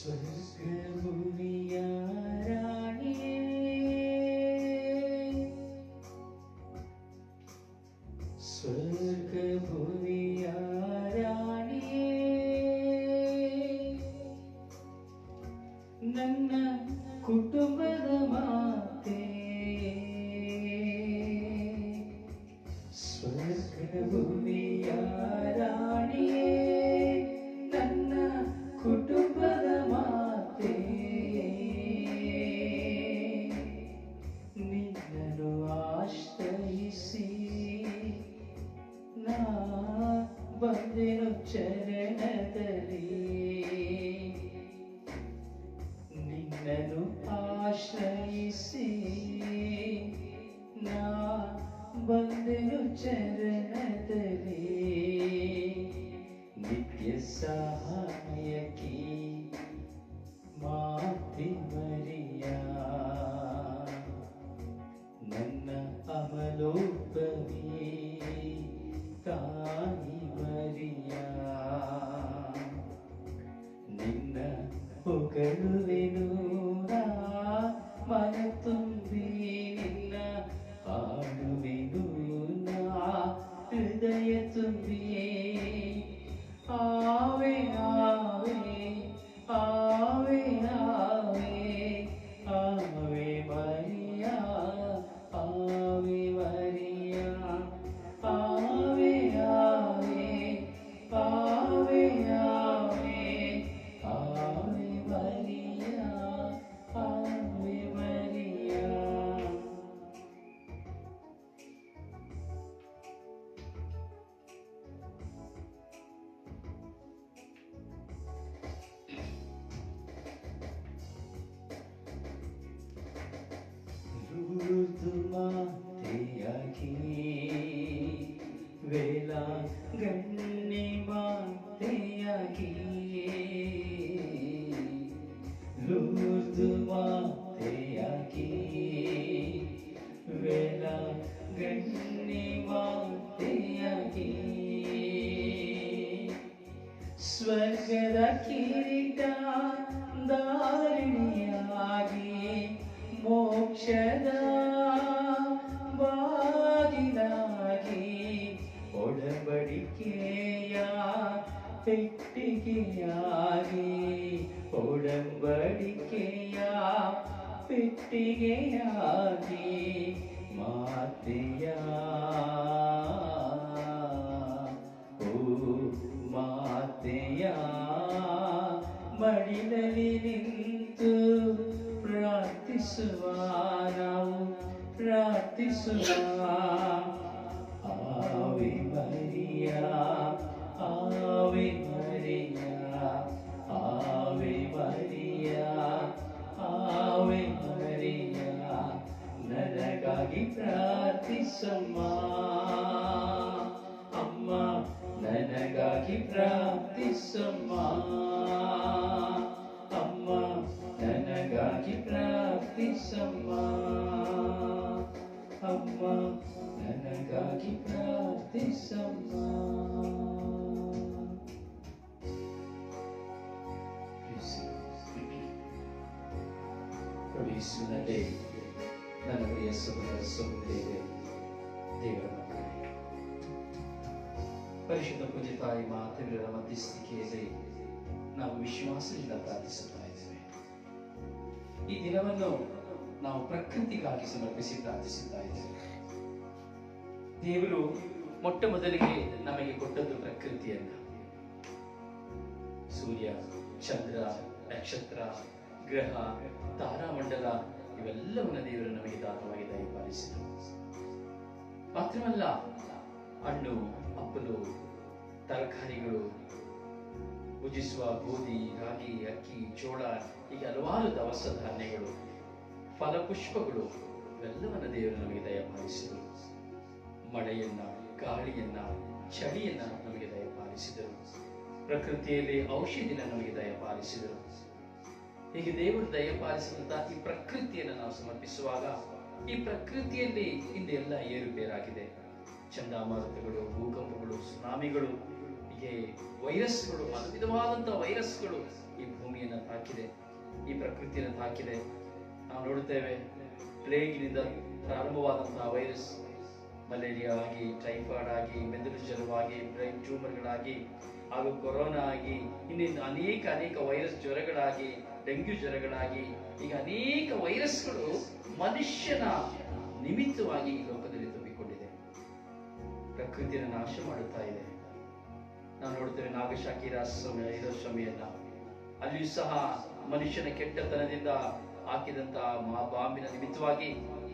Says que luz nuvem então, ದಿನವನ್ನು ನಾವು ಪ್ರಕೃತಿಗಾಗಿ ಸಮರ್ಪಿಸಿ ಪ್ರಾರ್ಥಿಸುತ್ತಾ ದೇವರು ಮೊಟ್ಟ ಮೊದಲಿಗೆ ನಮಗೆ ಕೊಟ್ಟದ್ದು ಪ್ರಕೃತಿಯನ್ನ ಸೂರ್ಯ ಚಂದ್ರ ನಕ್ಷತ್ರ ಗ್ರಹ ತಾರಾಮಂಡಲ ಇವೆಲ್ಲವನ್ನ ದೇವರು ನಮಗೆ ದಾನವಾಗಿ ದಯಪಾಲಿಸಿದರು ಮಾತ್ರವಲ್ಲ ಹಣ್ಣು ಹಪ್ಪಲು ತರಕಾರಿಗಳು ಪೂಜಿಸುವ ಗೋಧಿ ರಾಗಿ ಅಕ್ಕಿ ಜೋಳ ಈಗ ಹಲವಾರು ದವಸ ಧಾನ್ಯಗಳು ಫಲಪುಷ್ಪಗಳು ಇವೆಲ್ಲವನ್ನು ದೇವರು ನಮಗೆ ದಯಪಾಲಿಸಿದರು ಮಳೆಯನ್ನ ಗಾಳಿಯನ್ನ ಚಳಿಯನ್ನ ನಮಗೆ ದಯಪಾಲಿಸಿದರು ಪ್ರಕೃತಿಯಲ್ಲಿ ಔಷಧಿನ ನಮಗೆ ದಯಪಾಲಿಸಿದರು ಹೀಗೆ ದೇವರು ದಯಪಾಲಿಸಿದಂತಹ ಈ ಪ್ರಕೃತಿಯನ್ನು ನಾವು ಸಮರ್ಪಿಸುವಾಗ ಈ ಪ್ರಕೃತಿಯಲ್ಲಿ ಹಿಂದೆಲ್ಲ ಏರುಪೇರಾಗಿದೆ ಚಂಡಮಾರುತಗಳು ಭೂಕಂಪಗಳು ಸುನಾಮಿಗಳು ಹೀಗೆ ವೈರಸ್ಗಳು ವಿಧವಾದಂತಹ ವೈರಸ್ಗಳು ಈ ಭೂಮಿಯನ್ನು ತಾಕಿದೆ ಈ ಪ್ರಕೃತಿಯನ್ನು ಹಾಕಿದೆ ನಾವು ನೋಡುತ್ತೇವೆ ಪ್ಲೇಗಿನಿಂದ ಪ್ರಾರಂಭವಾದಂತಹ ವೈರಸ್ ಮಲೇರಿಯಾ ಆಗಿ ಟೈಫಾಯ್ಡ್ ಆಗಿ ಮೆದುಳು ಜ್ವರವಾಗಿ ಬ್ರೈನ್ ಟ್ಯೂಮರ್ಗಳಾಗಿ ಹಾಗೂ ಕೊರೋನಾ ಆಗಿ ಇನ್ನಿಂದ ಅನೇಕ ಅನೇಕ ವೈರಸ್ ಜ್ವರಗಳಾಗಿ ಡೆಂಗ್ಯೂ ಜ್ವರಗಳಾಗಿ ಈಗ ಅನೇಕ ವೈರಸ್ಗಳು ಮನುಷ್ಯನ ನಿಮಿತ್ತವಾಗಿ ಈ ಲೋಕದಲ್ಲಿ ತುಂಬಿಕೊಂಡಿದೆ ಪ್ರಕೃತಿಯನ್ನು ನಾಶ ಮಾಡುತ್ತಾ ಇದೆ ನಾವು ನೋಡ್ತೇವೆ ನಾಗಶಾಕಿರ ಸಮಯ ಇರೋ ಸಮಯ ಅಲ್ಲಿಯೂ ಸಹ ಮನುಷ್ಯನ ಕೆಟ್ಟತನದಿಂದ ಹಾಕಿದಂತಹ ಬಾಂಬಿನ ನಿಮಿತ್ತವಾಗಿ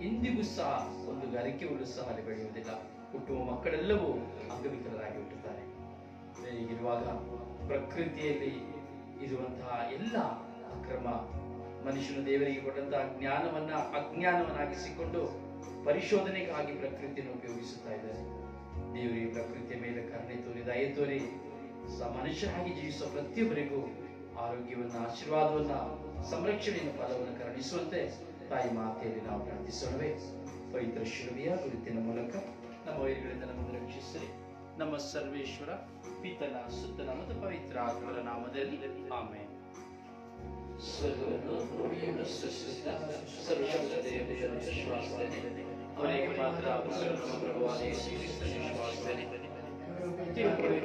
ಇಂದಿಗೂ ಸಹ ಒಂದು ಗರಿಕೆ ಸಹ ಅಲ್ಲಿ ಬೆಳೆಯುವುದಿಲ್ಲ ಕುಟುಂಬ ಮಕ್ಕಳೆಲ್ಲವೂ ಅಂಗವಿಕಲರಾಗಿ ಹುಟ್ಟುತ್ತಾರೆ ಹೀಗಿರುವಾಗ ಪ್ರಕೃತಿಯಲ್ಲಿ ಇರುವಂತಹ ಎಲ್ಲ ಅಕ್ರಮ ಮನುಷ್ಯನು ದೇವರಿಗೆ ಕೊಟ್ಟಂತಹ ಜ್ಞಾನವನ್ನ ಅಜ್ಞಾನವನ್ನಾಗಿಸಿಕೊಂಡು ಪರಿಶೋಧನೆಗಾಗಿ ಪ್ರಕೃತಿಯನ್ನು ಉಪಯೋಗಿಸುತ್ತಾ ಇದ್ದಾರೆ ದೇವರಿಗೆ ಪ್ರಕೃತಿಯ ಮೇಲೆ ಕರುಣೆ ತೋರಿ ದಯೆ ತೋರಿ ಮನುಷ್ಯನಾಗಿ ಜೀವಿಸುವ ಪ್ರತಿಯೊಬ್ಬರಿಗೂ ಆರೋಗ್ಯವನ್ನ ಆಶೀರ್ವಾದವನ್ನ ಸಂರಕ್ಷಣೆಯ ಪದವನ್ನು ಕರುಣಿಸುವಂತೆ ತಾಯಿ ಮಾತೆಯಲ್ಲಿ ನಾವು ಪ್ರಾರ್ಥಿಸೋಣವೇ ಪವಿತ್ರ ಶಿರುವಿಯ ಗುರುತಿನ ಮೂಲಕ ನಮ್ಮ ವೈರಿಗಳಿಂದ ನಮ್ಮನ್ನು ರಕ್ಷಿಸಲಿ ನಮ್ಮ ಸರ್ವೇಶ್ವರ ಪಿತನ ಸುತ್ತನ ಮತ್ತು ಪವಿತ್ರ ಆತ್ಮರ ನಾಮದಲ್ಲಿ ಆಮೇಲೆ ಮಾತ್ರ ಪ್ರಭುವಾದ ವಿಶ್ವಾಸದಲ್ಲಿ پہ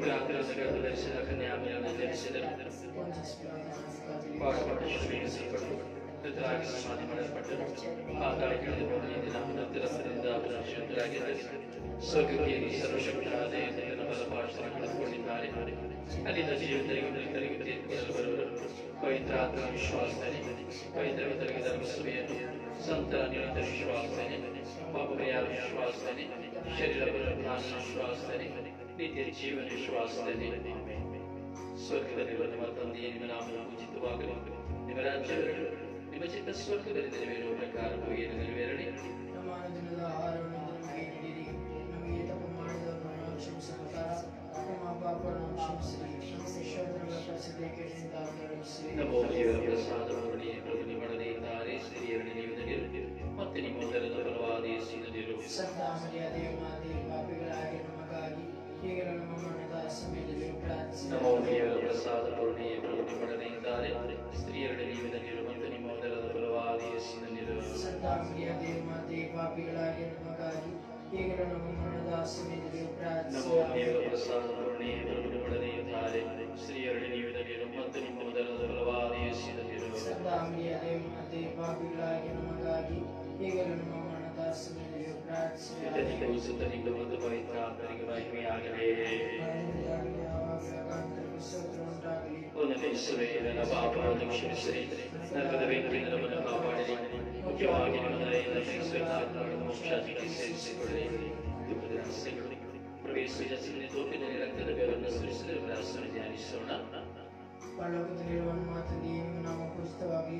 پہلے നിത്യജീവന വിശ്വാസത്തിന് സ്വർഗപരിവർത്തനം തന്നി നിമനാമനം ഉചിതവാകണം നിമരാജ്യവരും നിമചിത്ത സ്വർഗപരിതന വേണോ പ്രകാരം ഉയരുന്ന നിലവേരണി ും ನಮ್ಮ ಉಪಯೋಗ ಪ್ರಸಾದ ಪೂರ್ಣಿಯ ಪ್ರಭು ಮಾಡಲಿದ್ದಾರೆ ಸ್ತ್ರೀಯರಲ್ಲಿ ಇದನ್ನಿರುವಂತೆ ನಿಮ್ಮ ಮೊದಲಾದ ಫಲವಾದ ಯಶಸ್ಸಿನಲ್ಲಿರುವ ಸಂತಾಪಿಯ ದೇವಮಾತೆ ಪಾಪಿಗಳಾಗಿ ನಮಗಾಗಿ ಈಗ ನಮ್ಮ ನಮ್ಮ ಪ್ರಸಾದ ಪೂರ್ಣಿಯ ಸ್ತ್ರೀಯರಲ್ಲಿ ಇದನ್ನಿರುವಂತೆ ನಿಮ್ಮ ಮೊದಲಾದ ನಮಗಾಗಿ Dedica il suo libro di verità per i vari ഒന്ന് പരിശുദ്ധയിലുള്ള പാപങ്ങളുടെ ക്ഷമിച്ചതിനെ നല്ലത് വേണ്ടിയുള്ള പാപ്പാടിനെ മുഖ്യವಾಗಿ പ്രവേശിച്ച തോട്ടിനെ രക്തത്തെ പേരുന്ന സുരക്ഷിതരാശ്രമം ധ്യാനിച്ചോണം പള്ളവത്തിലെ വന്മാത്ത നിയമനാമ പുസ്തകമാക്കി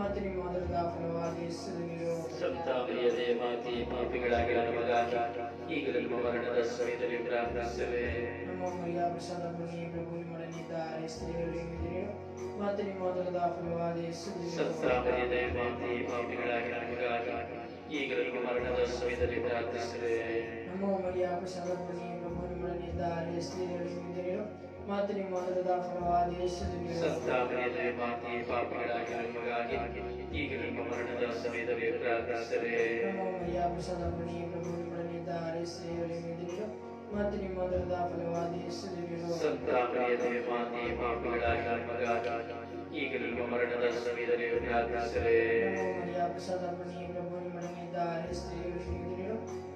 ಮತ್ತು ನಿಮ್ಮ ಅದರಿಂದ ಫಲವಾದ ಸಂತ ಪಾಪಿಗಳಾಗಿ ಈಗಲೂ ನಮ್ಮ ಮರಣದ ಸಮಯದಲ್ಲಿ ಪ್ರಾರ್ಥಿಸುವೆ ನಮ್ಮ ಮರಿಯ ಪ್ರಸಾದ ಮುನಿ ಪ್ರಭು ನಿಮ್ಮೊಡನಿದ್ದಾರೆ ಸ್ತ್ರೀಗಳಿಗೆ ಮತ್ತು ನಿಮ್ಮ ಅದರಿಂದ ಪಾಪಿಗಳಾಗಿ ಈಗಲೂ ಮರಣದ ಸಮಯದಲ್ಲಿ ಪ್ರಾರ್ಥಿಸುವೆ ನಮ್ಮ ಪ್ರಸಾದ ಮುನಿ ಮಾತಿನಿ ಮಧುರದ ಫಲವಾದಿ ಸಂತಾಪರಿಯದೆ ಮಾತೆ ಪಾಪಿಗಳಾಗಿ ಈಗಲೂ ಮರಣದ ಸಮಯದಲ್ಲಿ ಪ್ರಾರ್ಥಿಸಲೇ ಮರ್ಯಾದ ಸದಪಣಿ ಪ್ರಭು ಮಡಗಿದ್ದಾರೆ ಸ್ತ್ರೀಗಳು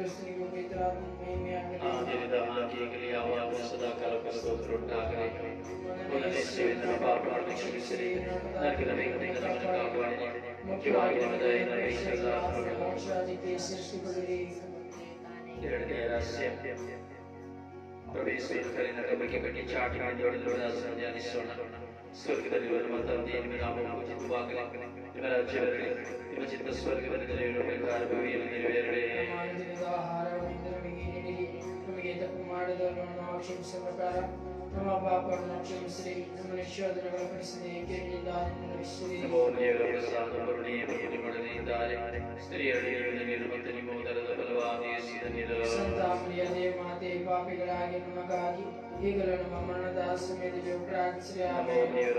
യേശുവിനെ പവിത്രാത്മാവിനെ മേമയാകണമേ ആദിദാനത്തിലെ ആവാസ് സദാകാലം സ്തോത്രമുണ്ടാകണമേ ഉന്നതശീലന പാപങ്ങളെ ക്ഷമിച്ചിരിക്കുന്ന നരകമേഘങ്ങളെ കാപ്പാടണമേ മുഖ്യമായി നമ്മുടെ യേശുവിന്റെ മോക്ഷാദിത്തെ സൃഷ്ടിപ്പെടുകയും ಎರಡನೇ ರಹಸ್ಯ ಪ್ರವೇಶ ಬಗ್ಗೆ ಬಗ್ಗೆ ಚಾಟಿ ಮಾಡಿ ಒಳ್ಳೆಯ ಧ್ಯಾನಿಸೋಣ ಸ್ವರ್ಗದಲ್ಲಿ ಬರುವಂತಹ ದೇವರ ನಾಮವು ಚಿತ್ತವಾಗಲಾಗಲಿ രാജ്യമേ വിമചിത സ്വർഗമെന്നിരയുടെ ഭൂമിയും നിരവേറണേ ನಮಗೆ ತಪ್ಪು ಮಾಡಿದವರನ್ನು ಕ್ಷಮಿಸ ಪ್ರಕಾರ ನಮ್ಮ ಪಾಪವನ್ನು ಕ್ಷಮಿಸಿರಿ ನಮ್ಮ ನಿಶ್ಚೋದನೆಗಳ ಪಡಿಸಿದೆ ಕೇಳಿದ ಸಂತಾಮರಿಯದೇ ಮಾತೆ ಪಾಪಿಗಳಾಗಿ ನಮಗಾಗಿ ಈಗಲೂ ನಮ್ಮ ಮರಣದ ಸಮಯದಲ್ಲಿ ಪ್ರಾರ್ಥಿಸಿರಿ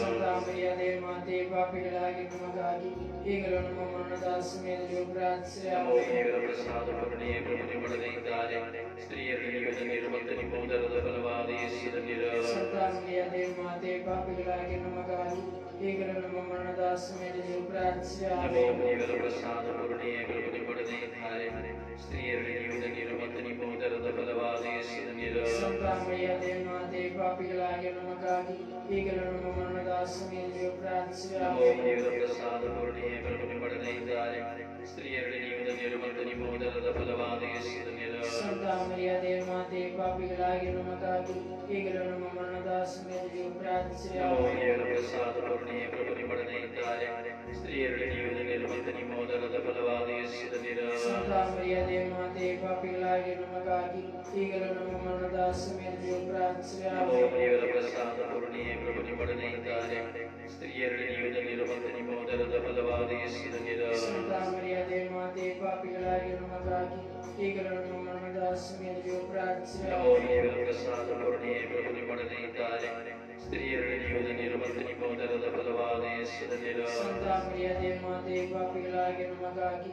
ಸಂತಾಪಯಾದೆ ಮಾತೆ ಪಾಪಿಗಳಾಗಿ ನಮಗಾಗಿ ಈಗಲೂ ನಮ್ಮ ಮರಣದಾಸ ಮೇಲೆಯೂ ಪ್ರಾರ್ಥಿಸಿಯಾದೆ ಮಾತೆ ಪಾಪಿಗಳಾಗಿ ನಮಗಾಗಿ ಈಗಲೂ ನಮ್ಮ ಮರಣದಾಸ ಮೇಲೆಯೂ ಪ್ರಾರ್ಥಿಸಿಯಾದೆ ಸಂತಾಪಯಾದೆ ಮಾತೆ പാപികളായ നമുക്കായി ഈ കരണമാണ് ദാസമേ സ്ത്രീയുടെ പാപികളായ നമുക്കായി ഈ കരണമാണ് ദാസമേ സ്ത്രീയുടെ ജീവിതത്തിൽ മോദലത ഫലവാദിയ പാപികളായ നമുക്കാക്കി ഈ കരണമാണ് ദാസമേ പ്രാർത്ഥിച്ചു ದೇವರ ಪ್ರಸಾದ ಪೂರ್ಣಿಯೇ ಪ್ರಭುನಿಪಡನೆ ಇದ್ದಾರೆ ಸ್ತ್ರೀಯರ ಜೀವನದಲ್ಲಿ ಹೊಂದನಿ ಮೋದರದ ಫಲವಾದ ಮಾತೆ ಪಾಪಿಗಳಾಗಿ ನಮಗಾಗಿ ಈಗಲೂ ನಮ್ಮ ದಾಸಮೇಲೆಯೂ ಪ್ರಾರ್ಥಿಸಿ ದೇವರ ಪ್ರಸಾದ ಪೂರ್ಣಿಯೇ ಪ್ರಭುನಿಪಡನೆ ಇದ್ದಾರೆ ಸ್ತ್ರೀಯರ ಜೀವನದಲ್ಲಿ ಹೊಂದನಿ ಮೋದರದ ಫಲವಾದ ಸಂತಾಮರಿಯ ದೇವ ಮಾತೆ ಪಾಪಿಗಳಾಗಿ ನಮಗಾಗಿ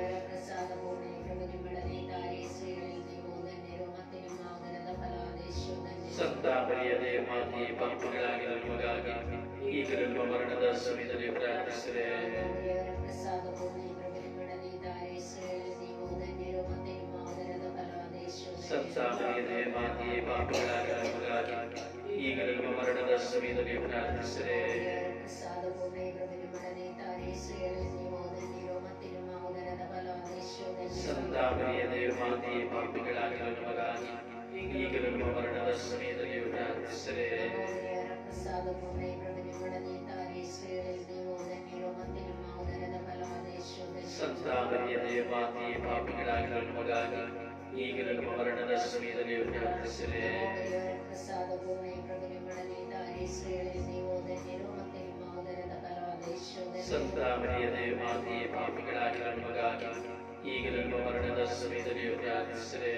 ಸತ್ತಾಪರಿಯದೆ ಮಾತಿ ಪಾಪಗಳಾಗಿ ನಮಗಾಗಿ ಈಗಲೂ ಮರಣದ ಸಮಯದಲ್ಲಿ ಪ್ರಾರ್ಥಿಸಿದೆ ಸತ್ತಾಪರಿಯದೆ ಮಾತಿ ಪಾಪಗಳಾಗಿ ನಮಗಾಗಿ ಈಗಲೂ ಮರಣದ ಸಮಯದಲ್ಲಿ ಪ್ರಾರ್ಥಿಸಿದೆ ಸಂತಾಪರಿಯದೆ ಮಾತಿ ಪಾಪಿಗಳಾಗಿ ನಮಗಾಗಿ സ്ഥാപനീയ ദേവാതീ പാപികളാകൾ മകാകൾ ഈകളുടെ മരണ ശ്രീതലേ സന്താപനീയ ദേവാതീ പാപികളാകൾ മകാകൾ ಈಗಲೂ ಮರಣದ ಸಮಯದಲ್ಲಿ ಪ್ರಾರ್ಥಿಸಿದೆ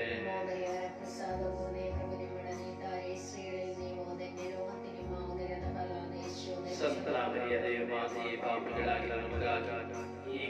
ಸಂತಾಮರಿಯ ದೇವಾದಿ ಪಾಪಿಗಳಾಗಿರುವ ಮಗಾಗ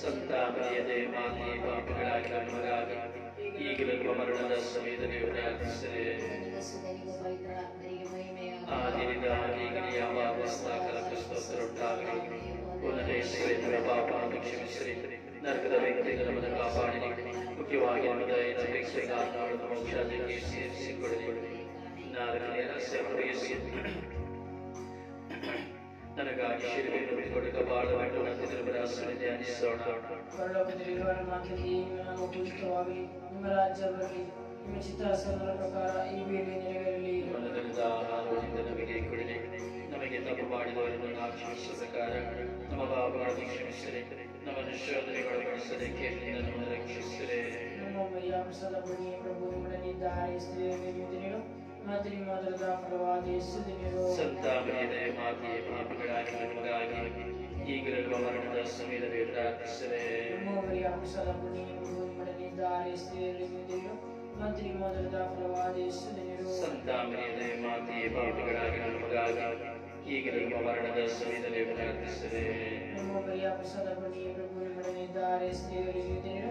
ಸಂತಾಪನೆಯ ದೇವಾದೇ ಪಾಪಗಳಾಗಿ ನಮ್ಮಗಾಗಿ ಈಗಲೂ ಮರಣದ ಸಂವೇದನೆ ಪ್ರಾರ್ಥಿಸಿದೆ ಆದಿನಿಂದಾಗಿ ಯಾವಾಗ ಸಾಕಲಕ್ಕೆ ಸ್ತೋತ್ರ ಉಂಟಾಗಲಿ ಪುನಃ ಸೇತರ ಪಾಪ ಕ್ಷಮಿಸಿರಿ ನರಕದ ವ್ಯಕ್ತಿಗಳ ನಮ್ಮನ್ನು ಕಾಪಾಡಲಿ ಮುಖ್ಯವಾಗಿ ನಮ್ಮದ ಅಪೇಕ್ಷೆಗಾಗಿ ಮೋಕ್ಷಕ್ಕೆ ಸೇರಿಸಿಕೊಳ್ಳಿ ನಾರಕನೇ ರಹಸ್ಯ ಪ್ರವೇಶಿಸಿ ನನಗೆ ಆಶೀರ್ವೇದ ಕೊಡುಗ ಬಾಳುವಂಟ ನರಸಿಂಹರಾಜನಿಗೆ ಅನಿಸೋಣ ನಿಮ್ಮ ರಾಜ್ಯ ಬರಲಿ ನಿಮ್ಮ ಚಿತ್ತಾಸನದ ಪ್ರಕಾರ ಈ ವೇಳೆ ನೆಲೆಗಳಲ್ಲಿ ಮನದಲ್ಲಿದ್ದ ಆಹಾರದಿಂದ ನಮಗೆ ಕೊಡಲಿ ನಮಗೆ ತಪ್ಪು ಮಾಡಿದವರನ್ನು ಆಕ್ಷೇಪಿಸಿದ ಪ್ರಕಾರ ನಮ್ಮ ಭಾವಗಳನ್ನು ಕ್ಷಮಿಸಲಿ ನಮ್ಮ ನಿಶೋಧನೆಗೊಳಪಡಿಸಲಿ ಕೇಳಿನಿಂದ ನಮ್ಮನ್ನು ರಕ್ಷಿಸಲಿ ನಮ್ಮ ಮೈಯಾಂಶದ ಬುಣಿ ಪ್ರಭು ನಿಮ್ಮೊಡನಿದ್ದ ಹಾರಿಸಿದ رحمتك وترضى فرواتي الصدق സത്താപിയുടെ മാതിയെ പാപികളാക്കി നമുക്കാകി ಈಗಲೂ ಮರಣದ ಸಮಯದಲ್ಲಿ ಪ್ರಾರ್ಥಿಸರೆ ನಮ್ಮವರಿಗೆ ಅವಸರ ಪುಣ್ಯಮಡನೆ ದಾರಿ ಸೇರಿದೆಯೋ ಮಂತ್ರಿ ಮೊದಲದ ಪ್ರವಾದಿಸಿದೆಯೋ ಸಂತಾಮನೆಯ ಮಾತೆಯ ಪಾಪಿಗಳಾಗಿ ನಮಗಾಗಿ ಈಗಲೂ ಮರಣದ ಸಮಯದಲ್ಲಿ ಪ್ರಾರ್ಥಿಸರೆ ನಮ್ಮವರಿಗೆ ಅವಸರ ಪುಣ್ಯಮಡನೆ ದಾರಿ ಸೇರಿದೆಯೋ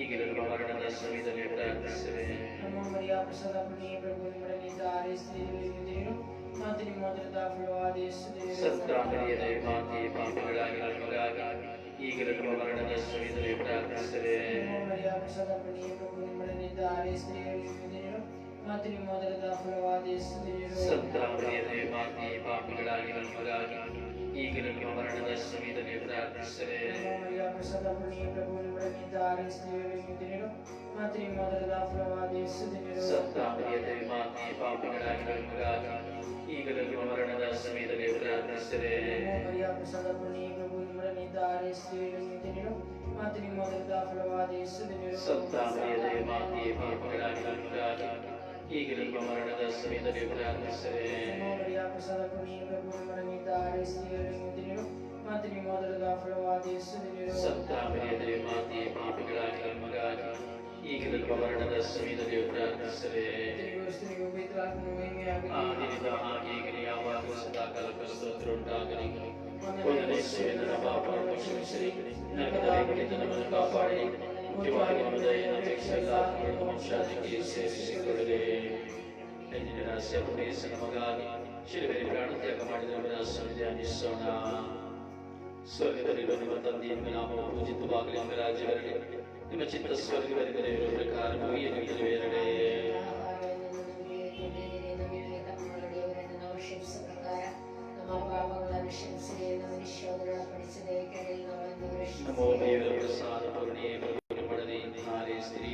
ಈಗಿನ ಮರಣದ ಸಮಯದಲ್ಲಿ ಪ್ರಾರ್ಥಿಸುವೆ ನಮ್ಮ ಮರಿಯ ಪ್ರಸಾದ ಪುಣ್ಯ ಪ್ರಭು ನಿಮ್ಮೊಡನಿದ್ದಾರೆ ಸ್ತ್ರೀಯಲ್ಲಿ ದೇವರು ಮತ್ತು ನಿಮ್ಮ ಹತ್ರದ ಫಲವಾದ ಸತ್ಕಾಮರಿಯ ದೈವಾತಿ ಪಾಪಗಳಾಗಿ ನಮಗಾಗಿ ಈಗಿನ ಮರಣದ ಸಮಯದಲ್ಲಿ ಪ್ರಾರ್ಥಿಸುವೆ ನಮ್ಮ ಮರಿಯ ಪ್ರಸಾದ ಪುಣ್ಯ ಪ್ರಭು ನಿಮ್ಮೊಡನಿದ್ದಾರೆ ಸ್ತ್ರೀಯಲ್ಲಿ ದೇವರು ಮತ್ತು ನಿಮ್ಮ ಹತ್ರದ ಫಲವಾದ ಸತ್ಕಾಮರಿಯ ದೈವಾತಿ ಪಾಪಗಳಾಗಿ ನಮಗಾಗಿ İlgilenme olanı da seviyede devrar düşsene. സത്താമിയതേ മാതേ പാപികളായി വരുന്നതാകാം ഈ കളിക്ക് മരണത സമേതനെ പ്രാർത്ഥിച്ചതേ സത്താമിയതേ മാതേ പാപികളായി വരുന്നതാകാം ഈഗലികമാരണ സമീതവിഭ്രാന്തസേ സപ്താപരിയതരമാതിയെ പാപികളാക്കി മകാനി ഈഗലികമാരണ സമീതവിഭ്രാന്തസേ ആദിരിതാഹാഗീകലിയാവാകു സദാകാലം സ്തോത്രമുണ്ടാകണേ ഒന്നിനെ സ്വയം പാപ്പാട് ഭക്ഷണം ശരി നഗതായി പഠിത്തണമെന്ന് കാപ്പാടേക്കണേ മുഖ്യമാകുന്നതായി എല്ലാവർക്കും ശാന്തിക്ക് സേവിച്ചുകൊള്ളേ എൻ്റെ രാസ്യമുടെ സനമകാലി ശിലവരി പ്രാണത്യാഗം ಮಾಡಿದವರ ಸಂಜಾನಿಸೋಣ ಸ್ವರ್ಗದಲ್ಲಿರುವ ತಂದೆಯನ್ನು ನಾವು ಪೂಜಿತವಾಗಲಿ ನಮ್ಮ ರಾಜ್ಯವರಿಗೆ ನಿಮ್ಮ ಚಿತ್ತ ಸ್ವರ್ಗದಲ್ಲಿ ಇರುವ ಪ್ರಕಾರ ಭವಿಯನ್ನು ನೆರವೇರಡೆ ನಮೋ ದೇವರ ಪ್ರಸಾದ ಪೂರ್ಣಿಯೇ City.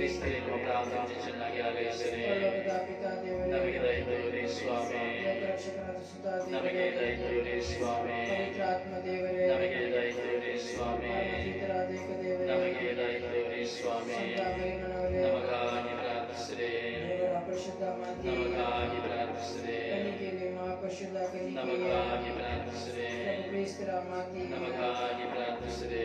ಕ್ರಿಸ್ತೇ ಪ್ರಾರ್ಥನೆ ಚೆನ್ನಾಗಿ ನಮಗೆ ದಯದೊರೆ ಸ್ವಾಮಿ ನಮಗೆ ದಯದೊರೆ ಸ್ವಾಮಿ ನಮಗೆ ದಯದೊರೆ ಸ್ವಾಮಿ ನಮಗೆ ದಯದೊರೆ ಸ್ವಾಮಿ ನಮಗಾಗಿ ಪ್ರಾರ್ಥಿಸಿದೆ ನಮಗಾಗಿ ಪ್ರಾರ್ಥಿಸಿದೆ ನಮಗಾಗಿ ಪ್ರಾರ್ಥಿಸಿದೆ ನಮಗಾಗಿ ಪ್ರಾರ್ಥಿಸಿದೆ ನಮಗಾಗಿ ಪ್ರಾರ್ಥಿಸಿದೆ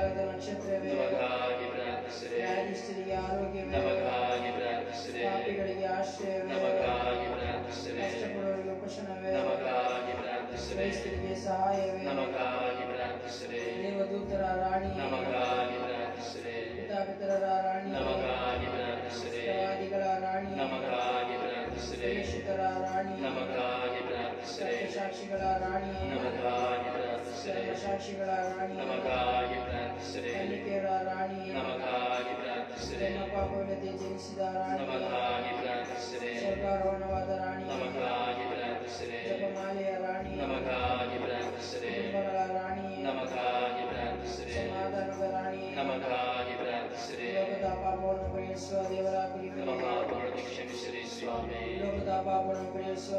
سہا نمکر دیو دور رانی نمکر رانی نمکر رانی نمکر رانی نم کم ಸರ್ವಸಾಕ್ಷಿಗಳ ರಾಣಿಯೇ ನಮಗಾಗಿ ಪ್ರಾರ್ಥಿಸಿದೆ ಸರ್ವಸಾಕ್ಷಿಗಳ ರಾಣಿಯೇ ನಮಗಾಗಿ ಪ್ರಾರ್ಥಿಸಿದೆ ಕನ್ನಿಕೆಯರ ರಾಣಿಯೇ ನಮಗಾಗಿ ಪ್ರಾರ್ಥಿಸಿದೆ ನಮ್ಮ ಪಾಪವಿಲ್ಲದೆ ಜನಿಸಿದ ರಾಣಿ ನಮಗಾಗಿ ಪ್ರಾರ್ಥಿಸಿದೆ ಸ್ವರ್ಗಾರೋಹಣವಾದ ರಾಣಿ ನಮಗಾಗಿ ಪ್ರಾರ್ಥಿಸಿದೆ ಜಪಮಾಲೆಯ ರಾಣಿ ನಮಗಾಗಿ ಪ್ರಾರ್ಥಿಸಿದೆ ಕುಟುಂಬಗಳ ರಾಣಿ ನಮಗಾಗಿ ಪ್ರಾರ್ಥಿಸಿದೆ ಸಮಾಧಾನದ ರಾಣಿ ನಮಗಾಗಿ ಪ್ರಾರ್ಥಿಸಿದೆ ಲೋಕದ ಪಾಪವನ್ನು ಬೆಳೆಸುವ ದೇವರ ಪ್ರೀತಿ ಲೋಕದ ಪಾಪವನ್ನು ಬೆಳೆಸುವ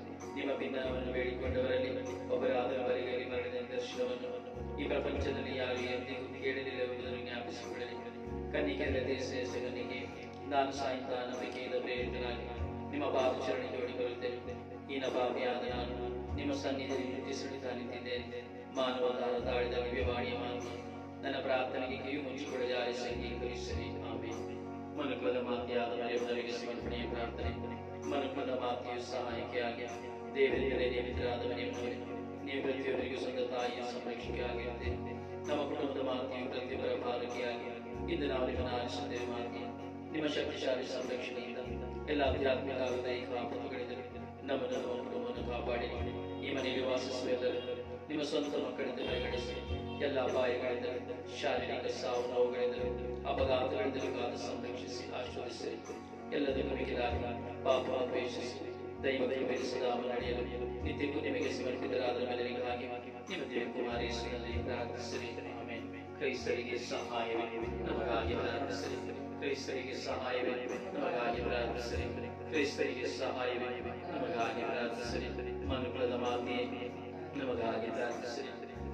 ನಿಮಪಿನ್ನವನ್ನು ಬೇಡಿಕೊಂಡವರಲ್ಲಿ ಒಬ್ಬರಾದ ಅವರಿಗೆ ಮರಣಿದ ದರ್ಶನವನ್ನು ಈ ಪ್ರಪಂಚದಲ್ಲಿ ಯಾರು ಎಂದಿಗೂ ಕೇಳಲಿಲ್ಲವೆಂಬುದನ್ನು ಜ್ಞಾಪಿಸಿಕೊಳ್ಳಲಿ ಕನ್ನಿಕೆಯರ ದೇಶನಿಗೆ ನಾನು ಸಾಯುತ್ತಾ ನಂಬಿಕೆಯಿಂದ ಪ್ರೇರಿತನಾಗಿ ನಿಮ್ಮ ಬಾಬುಚರಣೆಗೆ ಬರುತ್ತೇನೆ ಈನ ಬಾವಿಯಾದ ನಾನು ನಿಮ್ಮ ಸನ್ನಿಧಿಯಲ್ಲಿ ಮುಟ್ಟಿಸಲು ನಿಂತಿದ್ದೇನೆ ಮಾನವದಾರ ತಾಳಿದ ದಿವ್ಯವಾಣಿಯ ಮಾತು ನನ್ನ ಪ್ರಾರ್ಥನೆಗೆ ಕಿವಿ ಮುಚ್ಚಿಕೊಳ್ಳ ಜಾರಿ ಸಂಗೀಕರಿಸಲಿ ಆಮೇಲೆ ಮನುಕುಲದ ಮಾತೆಯಾದ ಮರೆಯವರಿಗೆ ಸಮರ್ಪಣೆಯ ಪ್ರಾರ್ಥನೆ ಮನಮದ ಮಾತೆಯು ಸಹಾಯಕಿಯಾಗಿ ದೇವರಿಗೆ ನೇಮಿತರಾದವನೇ ನೀವು ಪ್ರತಿಯೊಬ್ಬರಿಗೂ ಸ್ವಂತ ತಾಯಿಯ ಸಂರಕ್ಷಕೆಯಾಗಿರುತ್ತೆ ನಮ್ಮ ಕುಟುಂಬದ ಮಾತೆಯು ಪ್ರತಿಯೊಬ್ಬರ ಬಾಲಕಿಯಾಗಿ ಇಂದು ನಾವು ನಿಮ್ಮನ್ನು ಆರಿಸುತ್ತೇವೆ ಮಾತೆ ನಿಮ್ಮ ಶಕ್ತಿಶಾಲಿ ಸಂರಕ್ಷಣೆಯಿಂದ ಎಲ್ಲ ಆಧ್ಯಾತ್ಮಿಕ ದೈಹಿಕ ಆಪತ್ತುಗಳಿಂದ ನಮ್ಮನ್ನು ನಮ್ಮ ಕುಟುಂಬವನ್ನು ಕಾಪಾಡಿ ಈ ಮನೆಯಲ್ಲಿ ವಾಸಿಸುವ ನಿಮ್ಮ ಸ್ವಂತ ಮಕ್ಕಳಿಂದ ಪರಿಗಣಿಸಿ ಎಲ್ಲ ಅಪಾಯಗಳಿಂದ ಶಾರೀರಿಕ ಸಾವು ನೋವುಗಳಿಂದ ಅಪಘಾತಗಳಿಂದ ಕಾದು ಸಂರಕ್ಷಿಸಿ ಆಶ್ವಾದಿಸಿ ಎಲ್ಲದಕ್ಕೂ ಮಿಗಿಲಾಗಿ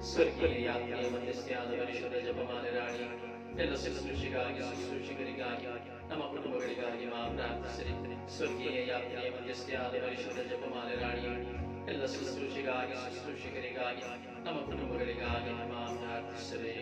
ಸ್ವರ್ಗೀಯ ಯಾತ್ರೆಯ ಮಧ್ಯಸ್ಥೆಯಾದ ಪರಿಶುದ್ಧ ಜಪಮಾನ ರಾಣಿ ಎಲ್ಲ ಶುಶ್ರೂಷಿಗಾಗಿ ಶುಶ್ರೂಷಿಕರಿಗಾಗಿ ನಮ್ಮ ಕುಟುಂಬಗಳಿಗಾಗಿ ಪ್ರಾರ್ಥಿಸಿರಿ ಸ್ವರ್ಗೀಯ ಯಾತ್ರೆಯ ಮಧ್ಯಸ್ಥೆಯಾದ ಪರಿಶುದ್ಧ ಜಪಮಾಲೆ ರಾಣಿ ಎಲ್ಲ ಶುಶ್ರೂಷಿಗಾಗಿ ಶುಶ್ರೂಷಿಕರಿಗಾಗಿ ನಮ್ಮ ಕುಟುಂಬಗಳಿಗಾಗಿ ಪ್ರಾರ್ಥಿಸಿರಿ